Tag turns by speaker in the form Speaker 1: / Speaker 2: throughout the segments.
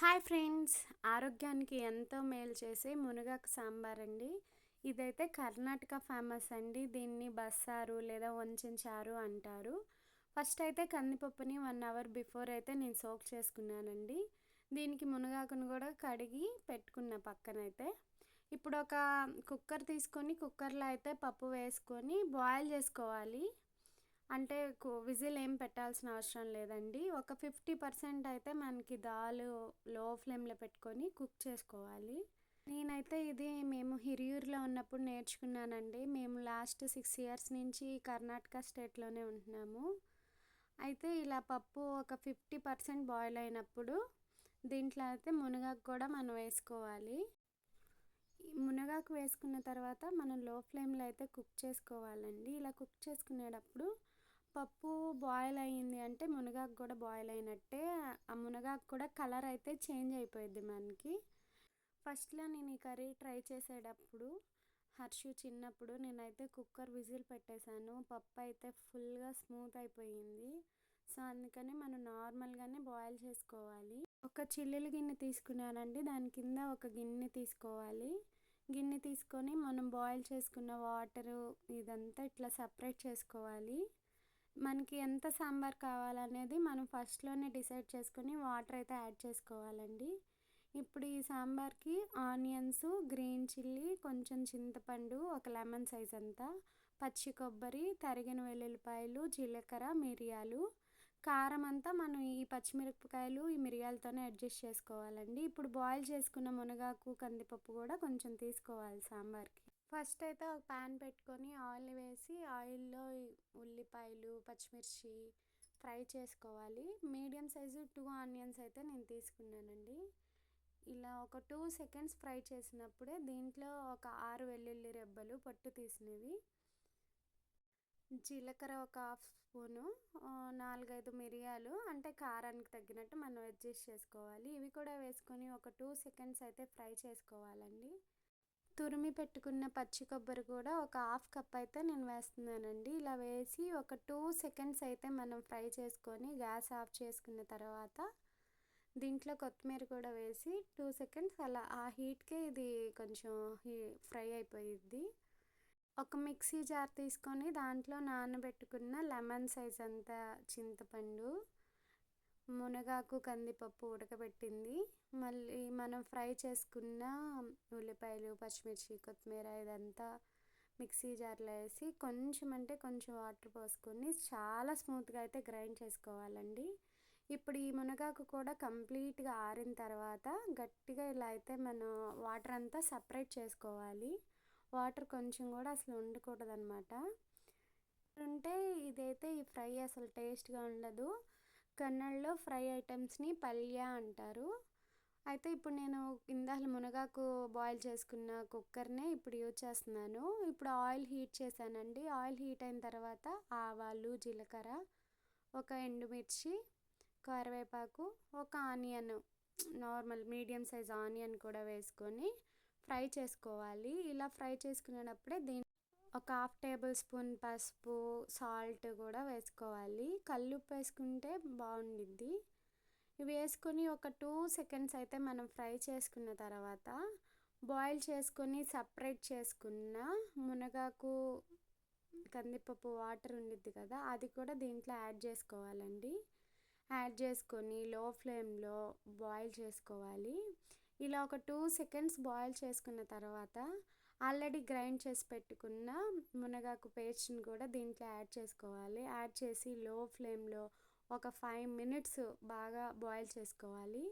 Speaker 1: Hi friends. ఆరోగ్యానికి ఎంతో మేలు చేసే మునగాకు సాంబార్ అండి. ఇదైతే కర్ణాటక ఫేమస్ అండి. దీన్ని బస్సారు లేదా వంచారు చారు అంటారు. ఫస్ట్ అయితే కందిపప్పుని వన్ అవర్ బిఫోర్ అయితే నేను సోక్ చేసుకున్నానండి. దీనికి మునగాకును కూడా కడిగి పెట్టుకున్న పక్కనైతే. ఇప్పుడు ఒక కుక్కర్ తీసుకొని కుక్కర్లో అయితే పప్పు వేసుకొని బాయిల్ చేసుకోవాలి. అంటే విజిల్ ఏం పెట్టాల్సిన అవసరం లేదండి. ఒక ఫిఫ్టీ పర్సెంట్ అయితే మనకి దాల్లో ఫ్లేమ్లో పెట్టుకొని కుక్ చేసుకోవాలి. నేనైతే ఇది మేము హిరియూర్లో ఉన్నప్పుడు నేర్చుకున్నానండి. మేము లాస్ట్ సిక్స్ ఇయర్స్ నుంచి కర్ణాటక స్టేట్లోనే ఉంటున్నాము. అయితే ఇలా పప్పు ఒక ఫిఫ్టీ పర్సెంట్ బాయిల్ అయినప్పుడు దీంట్లో అయితే మునగాకు కూడా మనం వేసుకోవాలి. మునగాకు వేసుకున్న తర్వాత మనం లో ఫ్లేమ్లో అయితే కుక్ చేసుకోవాలండి. ఇలా కుక్ చేసుకునేటప్పుడు పప్పు బాయిల్ అయ్యింది అంటే మునగాకు కూడా బాయిల్ అయినట్టే. ఆ మునగాకు కూడా కలర్ అయితే చేంజ్ అయిపోయింది మనకి. ఫస్ట్లో నేను ఈ కర్రీ ట్రై చేసేటప్పుడు హర్షు చిన్నప్పుడు నేనైతే కుక్కర్ విజిల్ పెట్టేశాను. పప్పు అయితే ఫుల్గా స్మూత్ అయిపోయింది. సో అందుకని మనం నార్మల్గానే బాయిల్ చేసుకోవాలి. ఒక చిల్లుల గిన్నె తీసుకున్నానండి. దాని కింద ఒక గిన్నె తీసుకోవాలి. గిన్నె తీసుకొని మనం బాయిల్ చేసుకున్న వాటరు ఇదంతా ఇట్లా సపరేట్ చేసుకోవాలి. మనకి ఎంత సాంబార్ కావాలనేది మనం ఫస్ట్లోనే డిసైడ్ చేసుకొని వాటర్ అయితే యాడ్ చేసుకోవాలండి. ఇప్పుడు ఈ సాంబార్కి ఆనియన్స్ గ్రీన్ చిల్లీ కొంచెం చింతపండు ఒక లెమన్ సైజ్ అంతా పచ్చి కొబ్బరి తరిగిన వెల్లుల్లిపాయలు జీలకర్ర మిరియాలు కారం అంతా మనం ఈ పచ్చిమిరపకాయలు ఈ మిరియాలతోనే అడ్జస్ట్ చేసుకోవాలండి. ఇప్పుడు బాయిల్ చేసుకున్న మునగాకు కందిపప్పు కూడా కొంచెం తీసుకోవాలి సాంబార్కి. ఫస్ట్ అయితే ఒక ప్యాన్ పెట్టుకొని ఆయిల్ వేసి ఆయిల్లో ఉల్లిపాయలు పచ్చిమిర్చి ఫ్రై చేసుకోవాలి. మీడియం సైజు టూ ఆనియన్స్ అయితే నేను తీసుకున్నానండి. ఇలా ఒక టూ సెకండ్స్ ఫ్రై చేసినప్పుడే దీంట్లో ఒక ఆరు వెల్లుల్లి రెబ్బలు పొట్టు తీసినవి జీలకర్ర ఒక హాఫ్ స్పూను నాలుగైదు మిరియాలు అంటే కారానికి తగ్గినట్టు మనం అడ్జస్ట్ చేసుకోవాలి. ఇవి కూడా వేసుకొని ఒక టూ సెకండ్స్ అయితే ఫ్రై చేసుకోవాలండి. తురిమి పెట్టుకున్న పచ్చి కొబ్బరి కూడా ఒక హాఫ్ కప్ అయితే నేను వేస్తున్నానండి. ఇలా వేసి ఒక టూ సెకండ్స్ అయితే మనం ఫ్రై చేసుకొని గ్యాస్ ఆఫ్ చేసుకున్న తర్వాత దీంట్లో కొత్తిమీర కూడా వేసి టూ సెకండ్స్ అలా ఆ హీట్కే ఇది కొంచెం హీ ఫ్రై అయిపోయిద్ది. ఒక మిక్సీ జార్ తీసుకొని దాంట్లో నానబెట్టుకున్న లెమన్ సైజ్ అంత చింతపండు మునగాకు కందిపప్పు ఉడకబెట్టింది. మళ్ళీ మనం ఫ్రై చేసుకున్న ఉల్లిపాయలు పచ్చిమిర్చి కొత్తిమీర ఇదంతా మిక్సీ జార్లో వేసి కొంచెం అంటే కొంచెం వాటర్ పోసుకొని చాలా స్మూత్గా అయితే గ్రైండ్ చేసుకోవాలండి. ఇప్పుడు ఈ మునగాకు కూడా కంప్లీట్గా ఆరిన తర్వాత గట్టిగా ఇలా అయితే మనం వాటర్ అంతా సపరేట్ చేసుకోవాలి. వాటర్ కొంచెం కూడా అసలు ఉండకూడదనమాట ఉంటే ఇదైతే ఈ ఫ్రై అసలు టేస్ట్గా ఉండదు. కన్నడలో ఫ్రై ఐటమ్స్ని పల్య అంటారు. అయితే ఇప్పుడు నేను ఇందాక మునగాకు బాయిల్ చేసుకున్న కుక్కర్నే ఇప్పుడు యూజ్ చేస్తున్నాను. ఇప్పుడు ఆయిల్ హీట్ చేశానండి. ఆయిల్ హీట్ అయిన తర్వాత ఆవాలు జీలకర్ర ఒక ఎండుమిర్చి కరివేపాకు ఒక onion normal medium size onion కూడా వేసుకొని ఫ్రై చేసుకోవాలి. ఇలా ఫ్రై చేసుకునేటప్పుడే దీని ఒక హాఫ్ టేబుల్ స్పూన్ పసుపు సాల్ట్ కూడా వేసుకోవాలి. కల్లుప్పు వేసుకుంటే బాగుండిద్ది. ఇవి వేసుకొని ఒక టూ సెకండ్స్ అయితే మనం ఫ్రై చేసుకున్న తర్వాత బాయిల్ చేసుకొని సపరేట్ చేసుకున్న మునగాకు కందిపప్పు వాటర్ ఉండిద్ది కదా అది కూడా దీంట్లో యాడ్ చేసుకోవాలండి. యాడ్ చేసుకొని లో ఫ్లేమ్లో బాయిల్ చేసుకోవాలి. ఇలా ఒక టూ సెకండ్స్ బాయిల్ చేసుకున్న తర్వాత ఆల్రెడీ గ్రైండ్ చేసి పెట్టుకున్న మునగాకు పేస్ట్ని కూడా దీంట్లో యాడ్ చేసుకోవాలి. యాడ్ చేసి లో ఫ్లేమ్లో ఒక ఫైవ్ మినిట్స్ బాగా బాయిల్ చేసుకోవాలి.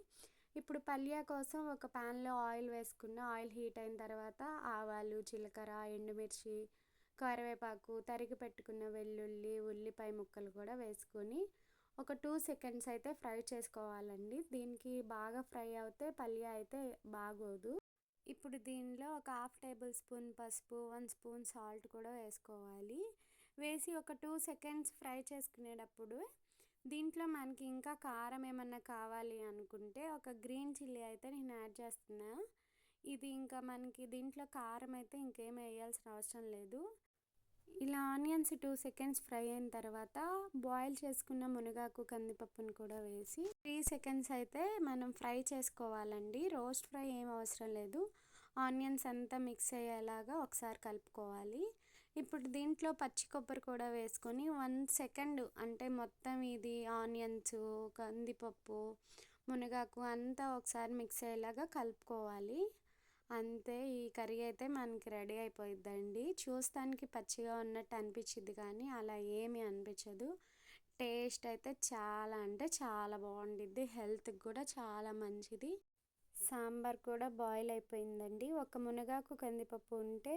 Speaker 1: ఇప్పుడు పల్లియా కోసం ఒక ప్యాన్లో ఆయిల్ వేసుకున్న ఆయిల్ హీట్ అయిన తర్వాత ఆవాలు జీలకర్ర ఎండుమిర్చి కరివేపాకు తరిగి పెట్టుకున్న వెల్లుల్లి ఉల్లిపాయ ముక్కలు కూడా వేసుకొని ఒక టూ సెకండ్స్ అయితే ఫ్రై చేసుకోవాలండి. దీనికి బాగా ఫ్రై అవుతే పల్లియా అయితే బాగోదు. ఇప్పుడు దీనిలో ఒక హాఫ్ టేబుల్ స్పూన్ పసుపు వన్ స్పూన్ సాల్ట్ కూడా వేసుకోవాలి. వేసి ఒక టూ సెకండ్స్ ఫ్రై చేసుకునేటప్పుడు దీంట్లో మనకి ఇంకా కారం ఏమన్నా కావాలి అనుకుంటే ఒక గ్రీన్ చిల్లీ అయితే నేను యాడ్ చేస్తున్నా. ఇది ఇంకా మనకి దీంట్లో కారం అయితే ఇంకేం వేయాల్సిన అవసరం లేదు. ఇలా ఆనియన్స్ టూ సెకండ్స్ ఫ్రై అయిన తర్వాత బాయిల్ చేసుకున్న మునగాకు కందిపప్పును కూడా వేసి త్రీ సెకండ్స్ అయితే మనం ఫ్రై చేసుకోవాలండి. రోస్ట్ ఫ్రై ఏం అవసరం లేదు. ఆనియన్స్ అంతా మిక్స్ అయ్యేలాగా ఒకసారి కలుపుకోవాలి. ఇప్పుడు దీంట్లో పచ్చి కొబ్బరి కూడా వేసుకొని వన్ సెకండ్ అంటే మొత్తం ఇది ఆనియన్స్ కందిపప్పు మునగాకు అంతా ఒకసారి మిక్స్ అయ్యేలాగా కలుపుకోవాలి. అంతే ఈ కర్రీ అయితే మనకి రెడీ అయిపోయిద్దండి. చూస్తానికి పచ్చిగా ఉన్నట్టు అనిపించింది కానీ అలా ఏమీ అనిపించదు టేస్ట్ అయితే చాలా అంటే చాలా బాగుండిద్ది. హెల్త్కి కూడా చాలా మంచిది. సాంబార్ కూడా బాయిల్ అయిపోయిందండి. ఒక మునగాకు కందిపప్పు ఉంటే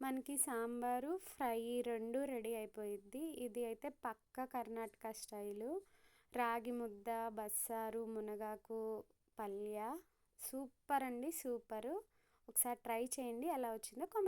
Speaker 1: మనకి సాంబారు ఫ్రై రెండు రెడీ అయిపోయిద్ది. ఇది అయితే పక్క కర్ణాటక స్టైలు. రాగి ముద్ద బస్సారు మునగాకు పల్య. సూపర్ అండి సూపరు. ఒకసారి ట్రై చేయండి ఎలా వచ్చిందో కామెంట్